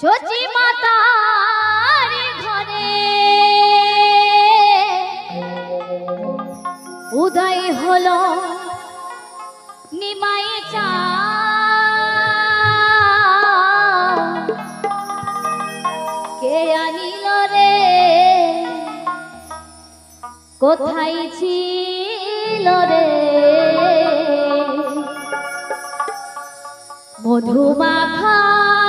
সচি মাতার ঘরে। উদয় হল নিমাই চা। কে আনিল রে? কোথায় ছিল রে? মধুমাখা